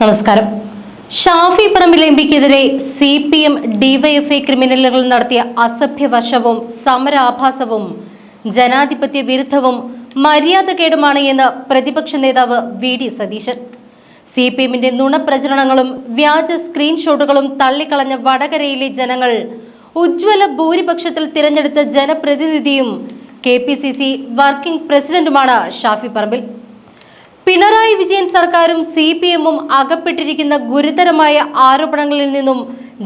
നമസ്കാരം. ഷാഫി പറമ്പിൽ എം പിക്കെതിരെ C P M DYFI ക്രിമിനലുകൾ നടത്തിയ അസഭ്യവർഷവും സമരാഭാസവും ജനാധിപത്യ വിരുദ്ധവും മര്യാദകേടുമാണ് എന്ന് പ്രതിപക്ഷ നേതാവ് V D Satheesan. C P എമ്മിന്റെ നുണപ്രചരണങ്ങളും വ്യാജ സ്ക്രീൻഷോട്ടുകളും തള്ളിക്കളഞ്ഞ വടകരയിലെ ജനങ്ങൾ ഉജ്ജ്വല ഭൂരിപക്ഷത്തിൽ തിരഞ്ഞെടുത്ത ജനപ്രതിനിധിയും K P C C working പ്രസിഡന്റുമാണ് Shafi Parambil. Pinarayi Vijayan സർക്കാരും സി പി എമ്മും അകപ്പെട്ടിരിക്കുന്ന ഗുരുതരമായ ആരോപണങ്ങളിൽ നിന്നും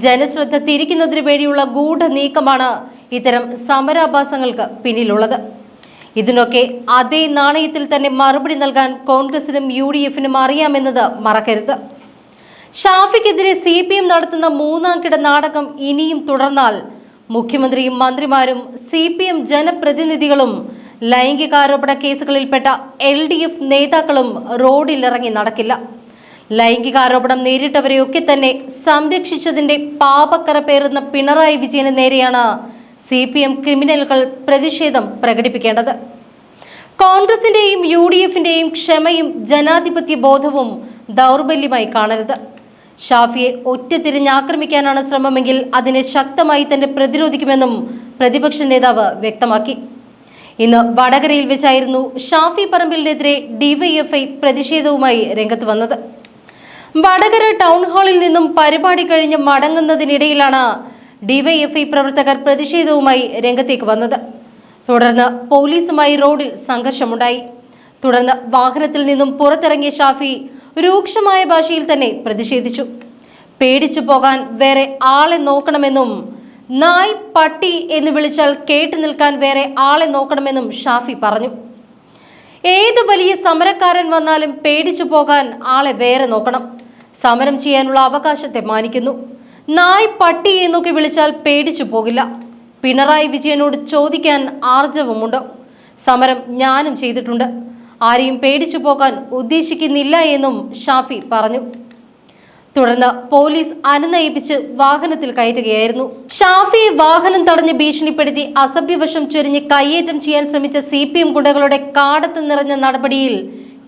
ജനശ്രദ്ധ തിരിക്കുന്നതിന് വേണ്ടിയുള്ള ഗൂഢ നീക്കമാണ് ഇത്തരം സമരാഭാസങ്ങൾക്ക് പിന്നിലുള്ളത്. ഇതിനൊക്കെ അതേ നാണയത്തിൽ തന്നെ മറുപടി നൽകാൻ കോൺഗ്രസിനും യു ഡി എഫിനും അറിയാമെന്നത് മറക്കരുത്. ഷാഫിക്കെതിരെ സി പി എം നടത്തുന്ന മൂന്നാം കിട നാടകം ഇനിയും തുടർന്നാൽ മുഖ്യമന്ത്രിയും മന്ത്രിമാരും സി പി എം ജനപ്രതിനിധികളും ലൈംഗികാരോപണ കേസുകളിൽപ്പെട്ട എൽ ഡി എഫ് നേതാക്കളും റോഡിലിറങ്ങി നടക്കില്ല. ലൈംഗികാരോപണം നേരിട്ടവരെയൊക്കെ തന്നെ സംരക്ഷിച്ചതിന്റെ പാപക്കറ പേറുന്ന പിണറായി വിജയന് നേരെയാണ് സി പി എം ക്രിമിനലുകൾ പ്രതിഷേധം പ്രകടിപ്പിക്കേണ്ടത്. കോൺഗ്രസിന്റെയും യു ഡി എഫിന്റെയും ക്ഷമയും ജനാധിപത്യ ബോധവും ദൗർബല്യമായി കാണരുത്. ഷാഫിയെ ഒറ്റ തിരിഞ്ഞാക്രമിക്കാനാണ് ശ്രമമെങ്കിൽ അതിനെ ശക്തമായി തന്നെ പ്രതിരോധിക്കുമെന്നും പ്രതിപക്ഷ നേതാവ് വ്യക്തമാക്കി. ഇന്ന് വടകരയിൽ വെച്ചായിരുന്നു ഷാഫി പറമ്പിലിനെതിരെ ഡിവൈഎഫ്ഐ പ്രതിഷേധവുമായി രംഗത്ത് വന്നത്. വടകര ടൗൺ ഹാളിൽ നിന്നും പരിപാടി കഴിഞ്ഞ് മടങ്ങുന്നതിനിടയിലാണ് ഡിവൈഎഫ്ഐ പ്രവർത്തകർ പ്രതിഷേധവുമായി രംഗത്തേക്ക് വന്നത്. തുടർന്ന് പോലീസുമായി റോഡിൽ സംഘർഷമുണ്ടായി. തുടർന്ന് വാഹനത്തിൽ നിന്നും പുറത്തിറങ്ങിയ ഷാഫി രൂക്ഷമായ ഭാഷയിൽ തന്നെ പ്രതിഷേധിച്ചു. പേടിച്ചു പോകാൻ വേറെ ആളെ നോക്കണമെന്നും നായ് പട്ടി എന്ന് വിളിച്ചാൽ കേട്ടു നിൽക്കാൻ വേറെ ആളെ നോക്കണമെന്നും ഷാഫി പറഞ്ഞു. ഏത് വലിയ സമരക്കാരൻ വന്നാലും പേടിച്ചു പോകാൻ ആളെ വേറെ നോക്കണം. സമരം ചെയ്യാനുള്ള അവകാശത്തെ മാനിക്കുന്നു. നായ് പട്ടി എന്നൊക്കെ വിളിച്ചാൽ പേടിച്ചു പോകില്ല. പിണറായി വിജയനോട് ചോദിക്കാൻ ആർജവമുണ്ടോ. സമരം ഞാനും ചെയ്തിട്ടുണ്ട്. ആരെയും പേടിച്ചു പോകാൻ ഉദ്ദേശിക്കുന്നില്ല എന്നും ഷാഫി പറഞ്ഞു. തുടർന്ന് പോലീസ് അനുനയിപ്പിച്ച് വാഹനത്തിൽ കയറ്റുകയായിരുന്നു. ഷാഫിയെ വാഹനം തടഞ്ഞ് ഭീഷണിപ്പെടുത്തി അസഭ്യവശം ചൊരിഞ്ഞ് കയ്യേറ്റം ചെയ്യാൻ ശ്രമിച്ച സി പി എം ഗുണ്ടകളുടെ കാടത്ത് നിറഞ്ഞ നടപടിയിൽ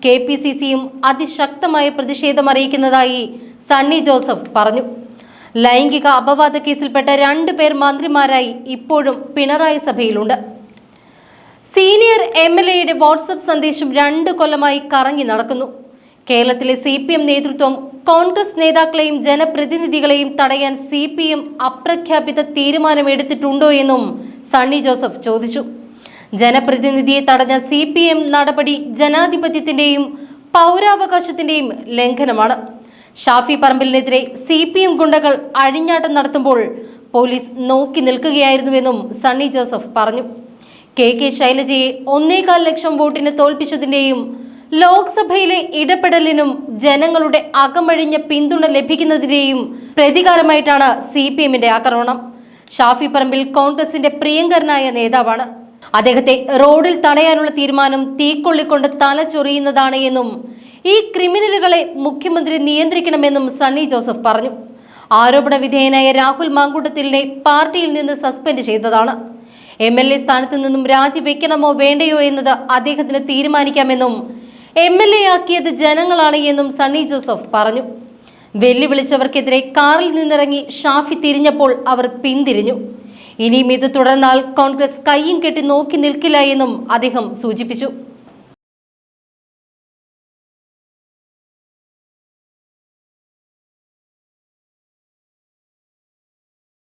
കെ പി സി സിയും അതിശക്തമായ പ്രതിഷേധം അറിയിക്കുന്നതായി സണ്ണി ജോസഫ് പറഞ്ഞു. ലൈംഗിക അപവാദ കേസിൽപ്പെട്ട രണ്ടു പേർ മന്ത്രിമാരായി ഇപ്പോഴും പിണറായി സഭയിലുണ്ട്. സീനിയർ എം എൽ എയുടെ വാട്സപ്പ് സന്ദേശം രണ്ടു കൊല്ലമായി കറങ്ങി നടക്കുന്നു. കേരളത്തിലെ സി പി എം നേതൃത്വം കോൺഗ്രസ് നേതാക്കളെയും ജനപ്രതിനിധികളെയും തടയാൻ സി പി എം അപ്രഖ്യാപിത തീരുമാനമെടുത്തിട്ടുണ്ടോ എന്നും സണ്ണി ജോസഫ് ചോദിച്ചു. ജനപ്രതിനിധിയെ തടഞ്ഞ സി പി എം നടപടി ജനാധിപത്യത്തിന്റെയും പൗരാവകാശത്തിന്റെയും ലംഘനമാണ്. ഷാഫി പറമ്പിലിനെതിരെ സി പി എം ഗുണ്ടകൾ അഴിഞ്ഞാട്ടം നടത്തുമ്പോൾ പോലീസ് നോക്കി നിൽക്കുകയായിരുന്നുവെന്നും സണ്ണി ജോസഫ് പറഞ്ഞു. കെ കെ ശൈലജയെ ഒന്നേകാൽ ലക്ഷം വോട്ടിന് തോൽപ്പിച്ചതിന്റെയും ലോക്സഭയിലെ ഇടപെടലിനും ജനങ്ങളുടെ അകമഴിഞ്ഞ പിന്തുണ ലഭിക്കുന്നതിനെയും പ്രതികാരമായിട്ടാണ് സി പി എമ്മിന്റെ ആക്രമണം. ഷാഫി പറമ്പിൽ കോൺഗ്രസിന്റെ പ്രിയങ്കരനായ നേതാവാണ്. അദ്ദേഹത്തെ റോഡിൽ തടയാനുള്ള തീരുമാനം തീക്കൊള്ളിക്കൊണ്ട് തല ചൊറിയുന്നതാണ് എന്നും ഈ ക്രിമിനലുകളെ മുഖ്യമന്ത്രി നിയന്ത്രിക്കണമെന്നും സണ്ണി ജോസഫ് പറഞ്ഞു. ആരോപണ വിധേയനായ രാഹുൽ മാങ്കൂട്ടത്തിലിനെ പാർട്ടിയിൽ നിന്ന് സസ്പെൻഡ് ചെയ്തതാണ്. എം എൽ എ സ്ഥാനത്ത് നിന്നും രാജിവെക്കണമോ വേണ്ടയോ എന്നത് അദ്ദേഹത്തിന് തീരുമാനിക്കാമെന്നും എം എൽ എ ആക്കിയത് ജനങ്ങളാണ് എന്നും സണ്ണി ജോസഫ് പറഞ്ഞു. വെല്ലുവിളിച്ചവർക്കെതിരെ കാറിൽ നിന്നിറങ്ങി ഷാഫി തിരിഞ്ഞപ്പോൾ അവർ പിന്തിരിഞ്ഞു. ഇനിയും ഇത് തുടർന്നാൽ കോൺഗ്രസ് കയ്യും കെട്ടി നോക്കി നിൽക്കില്ല എന്നും അദ്ദേഹം സൂചിപ്പിച്ചു.